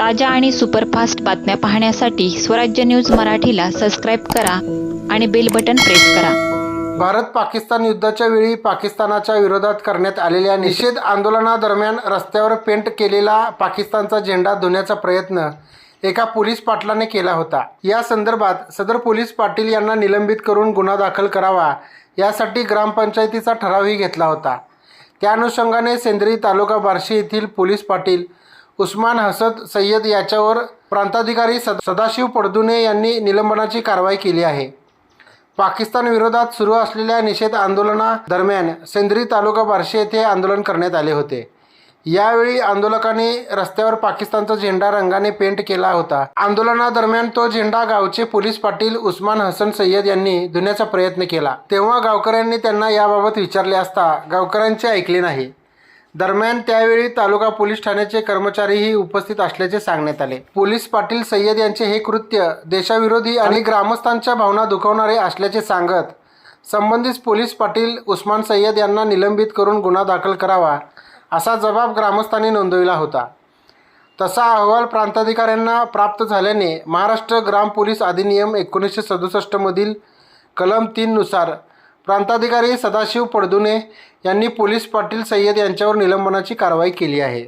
ताज्या आणि सुपरफास्ट बातम्या पाहण्यासाठी स्वराज्य न्यूज मराठीला सबस्क्राईब करा आणि बेल बटन प्रेस करा. भारत पाकिस्तान युद्धाच्या वेळी पाकिस्तानाच्या विरोधात करण्यात आलेल्या निषेध आंदोलनादरम्यान रस्त्यावर पेंट केलेला पाकिस्तानचा झेंडा धुण्याचा प्रयत्न एका पोलीस पाटलाने केला होता. या संदर्भात सदर पोलीस पाटील यांना निलंबित करून गुन्हा दाखल करावा यासाठी ग्रामपंचायतीचा ठरावही घेतला होता. त्या अनुषंगाने सेंद्री तालुका बार्शी येथील पोलीस पाटील उस्मान हसद सय्यद याच्यावर प्रांताधिकारी सद सदाशिव पडदुने यांनी निलंबनाची कारवाई केली आहे. पाकिस्तान विरोधात सुरू असलेल्या निषेध आंदोलनादरम्यान सेंद्री तालुका बार्शी येथे आंदोलन करण्यात आले होते. यावेळी आंदोलकांनी रस्त्यावर पाकिस्तानचा झेंडा रंगाने पेंट केला होता. आंदोलनादरम्यान तो झेंडा गावचे पोलीस पाटील उस्मान हसन सय्यद यांनी धुण्याचा प्रयत्न केला. तेव्हा गावकऱ्यांनी त्यांना याबाबत विचारले असता गावकऱ्यांचे ऐकले नाही. दरम्यान त्यावेळी तालुका पोलीस ठाण्याचे कर्मचारीही उपस्थित असल्याचे सांगण्यात आले. पोलीस पाटील सय्यद यांचे हे कृत्य देशाविरोधी आणि ग्रामस्थांच्या भावना दुखवणारे असल्याचे सांगत संबंधित पोलीस पाटील उस्मान सय्यद यांना निलंबित करून गुन्हा दाखल करावा असा जबाब ग्रामस्थांनी नोंदविला होता. तसा अहवाल प्रांताधिकाऱ्यांना प्राप्त झाल्याने महाराष्ट्र ग्राम पोलीस अधिनियम एकोणीसशे सदुसष्टमधील कलम तीननुसार प्रांताधिकारी सदाशिव पडदुने यांनी पोलीस पाटील सय्यद यांच्यावर निलंबनाची कारवाई केली आहे.